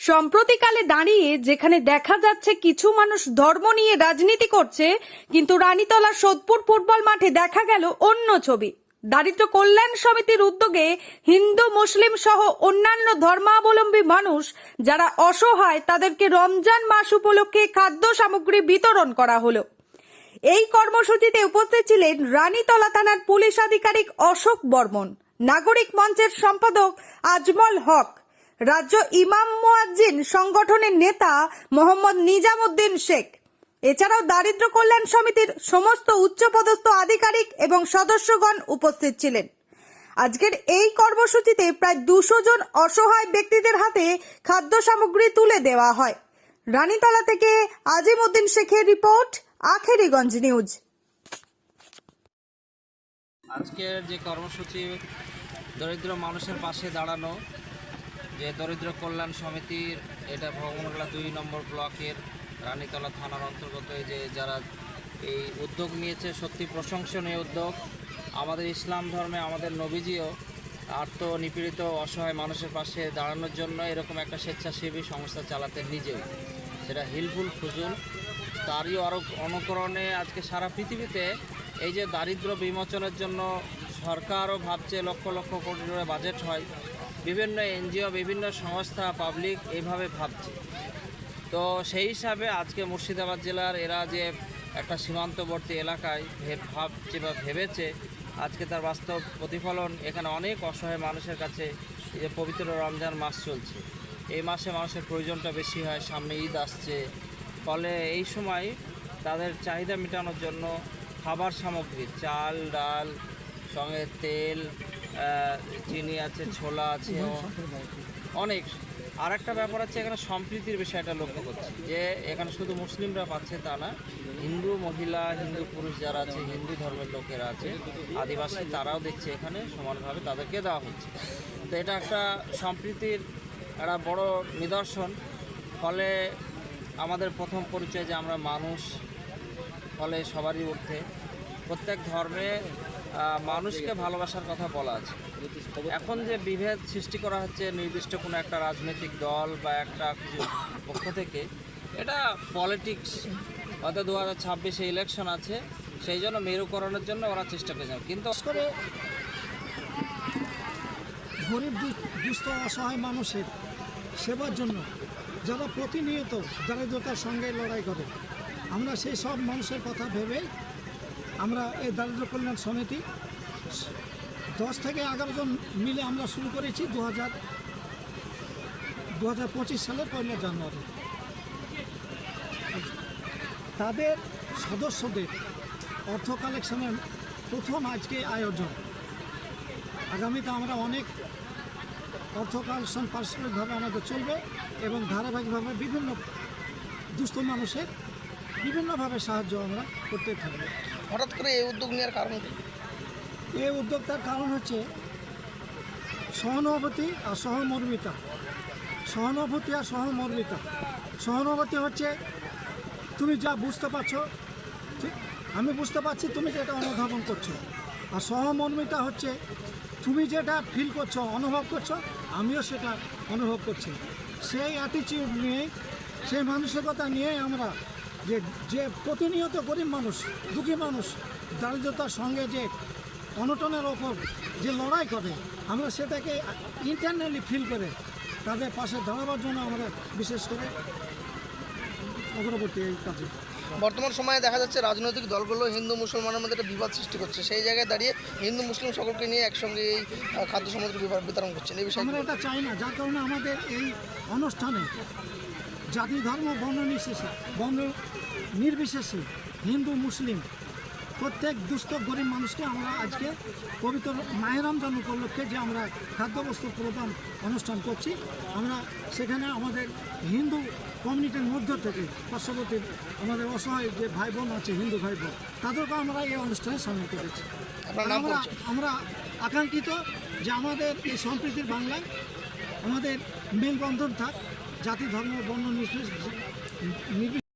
সম্প্রতিকালে দাঁড়িয়ে যেখানে দেখা যাচ্ছে কিছু মানুষ ধর্ম নিয়ে রাজনীতি করছে, কিন্তু রানীতলা সোদপুর ফুটবল মাঠে দেখা গেল অন্য ছবি। দারিদ্র কল্যাণ সমিতির উদ্যোগে হিন্দু, মুসলিম সহ অন্যান্য ধর্মাবলম্বী মানুষ যারা অসহায়, তাদেরকে রমজান মাস উপলক্ষে খাদ্য সামগ্রী বিতরণ করা হলো। এই কর্মসূচিতে উপস্থিত ছিলেন রানীতলা থানার পুলিশ আধিকারিক অশোক বর্মন, নাগরিক মঞ্চের সম্পাদক আজমল হক রাজ্য ইমাম মুয়াজ্জিন সংগঠনের নেতা মোহাম্মদ নিজামুদ্দিন শেখ। এছাড়াও দারিদ্র কল্যাণ সমিতির সমস্ত উচ্চপদস্থ আধিকারিক এবং সদস্যগণ উপস্থিত ছিলেন। আজকের এই কর্মসূচিতে প্রায় দুশো জন অসহায় ব্যক্তিদের হাতে খাদ্য সামগ্রী তুলে দেওয়া হয়। রানীতলা থেকে আজিমউদ্দিন শেখের রিপোর্ট, আখেরিগঞ্জ নিউজ। আজকের যে কর্মসূচি, দরিদ্র মানুষের পাশে দাঁড়ানো যে দরিদ্র কল্যাণ সমিতির এটা ভগবানগোলা দুই নম্বর ব্লকের রানীতলা থানার অন্তর্গত যে যারা এই উদ্যোগ নিয়েছে, সত্যি প্রশংসনীয় উদ্যোগ। আমাদের ইসলাম ধর্মে আমাদের নবীজিও আর্ত নিপীড়িত অসহায় মানুষের পাশে দাঁড়ানোর জন্য এরকম একটা স্বেচ্ছাসেবী সংস্থা চালাতেন নিজেও। সেটা হিলফুল ফুজুল তারই অনুকরণে আজকে সারা পৃথিবীতে এই যে দারিদ্র বিমোচনের জন্য সরকারও ভাবছে লক্ষ লক্ষ কোটি বাজেট হয়। বিভিন্ন এনজিও, বিভিন্ন সংস্থা পাবলিক এইভাবে ভাবছে। তো সেই হিসাবে আজকে মুর্শিদাবাদ জেলার এরা যে একটা সীমান্তবর্তী এলাকায় ভাবছে বা ভেবেছে, আজকে তার বাস্তব প্রতিফলন এখানে অনেক অসহায় মানুষের কাছে যে পবিত্র রমজান মাস চলছে। এই মাসে মানুষের প্রয়োজনটা বেশি হয়, সামনে ঈদ আসছে। ফলে এই সময় তাদের চাহিদা মেটানোর জন্য খাবার সামগ্রী, চাল, ডাল সঙ্গে তেল চিনি আছে, ছোলা আছে অনেক। আর একটা ব্যাপার আছে এখানে সম্প্রীতির বিষয়টা লক্ষ্য করছি, যে এখানে শুধু মুসলিমরা পাচ্ছে তা না, হিন্দু মহিলা, হিন্দু পুরুষ যারা আছে, হিন্দু ধর্মের লোকেরা আছে, আদিবাসী তারাও দেখছে এখানে, সমানভাবে তাদেরকে দেওয়া হচ্ছে। তো এটা একটা সম্প্রীতির একটা বড় নিদর্শন। ফলে আমাদের প্রথম পরিচয় যে আমরা মানুষ, ফলে সবারই ঊর্ধ্বে। প্রত্যেক ধর্মে মানুষকে ভালোবাসার কথা বলা আছে। এখন যে বিভেদ সৃষ্টি করা হচ্ছে, নির্দিষ্ট কোনো একটা রাজনৈতিক দল বা একটা কিছু পক্ষ থেকে, এটা পলিটিক্স হয়তো দু হাজার ছাব্বিশে ইলেকশন আছে, সেই জন্য মেরুকরণের জন্য ওরা চেষ্টা করেছে কিন্তু করে গরিব, দুস্থ অসহায় মানুষের সেবার জন্য যারা প্রতিনিয়ত দারিদ্রতার সঙ্গে লড়াই করে, আমরা সেই সব মানুষের কথা ভেবে আমরা এই দারিদ্র কল্যাণ সমিতি, দশ থেকে এগারো জন মিলে আমরা শুরু করেছি দু হাজার দু হাজার পঁচিশ সালের পয়লা জানুয়ারি। তাদের সদস্যদের অর্থ কালেকশনের প্রথম আজকে আয়োজন। আগামীতে আমরা অনেক অর্থ কালেকশন পারস্পরিকভাবে আমাদের চলবে এবং ধারাবাহিকভাবে বিভিন্ন দুস্থ মানুষের বিভিন্নভাবে সাহায্য আমরা করতে থাকব। হঠাৎ করে এই উদ্যোগ নেওয়ার কারণ কি? এই উদ্যোগটার কারণ হচ্ছে সহানুভূতি আর সহমর্মিতা। সহানুভূতি আর সহমর্মিতা। সহানুভূতি হচ্ছে তুমি যা বুঝতে পারছ, ঠিক, আমি বুঝতে পারছি তুমি যেটা অনুধাবন করছ। আর সহমর্মিতা হচ্ছে তুমি যেটা ফিল করছ, অনুভব করছ, আমিও সেটা অনুভব করছি। সেই অ্যাটিচিউড নিয়ে, সেই মানসিকতা নিয়ে আমরা যে যে প্রতিনিয়ত গরিব মানুষ দুঃখী মানুষ দারিদ্রতার সঙ্গে যে অনটনের ওপর যে লড়াই করে আমরা সেটাকে ইন্টারনালি ফিল করে তাদের পাশে দাঁড়াবার জন্য আমরা বিশেষ করে অগ্রবর্তী এই কাজে। বর্তমান সময়ে দেখা যাচ্ছে রাজনৈতিক দলগুলো হিন্দু মুসলমানের মধ্যে একটা বিবাদ সৃষ্টি করছে। সেই জায়গায় দাঁড়িয়ে হিন্দু মুসলিম সকলকে নিয়ে একসঙ্গে এই খাদ্য সামগ্রী বিতরণ করছেন। এই বিষয়ে আমরা এটা চাই না যার কারণে আমাদের এই অনুষ্ঠানে জাতি ধর্ম বর্ণ নির্বিশেষে বর্ণ নির্বিশেষে হিন্দু মুসলিম প্রত্যেক দুস্থ গরিব মানুষকে আমরা আজকে পবিত্র মায়ের রমজান উপলক্ষে যে আমরা খাদ্যবস্তু প্রদান অনুষ্ঠান করছি আমরা সেখানে আমাদের হিন্দু কমিউনিটির মধ্য থেকে পার্শ্ববর্তী আমাদের অসহায় যে ভাই বোন আছে হিন্দু ভাই বোন তাদেরকে আমরা এই অনুষ্ঠানে সামিল করেছি। আমরা আমরা আকাঙ্ক্ষিত যে আমাদের এই সম্প্রীতির বাংলায় আমাদের মেলবন্ধন থাক জাতি ধর্ম বর্ণ নির্বিশেষে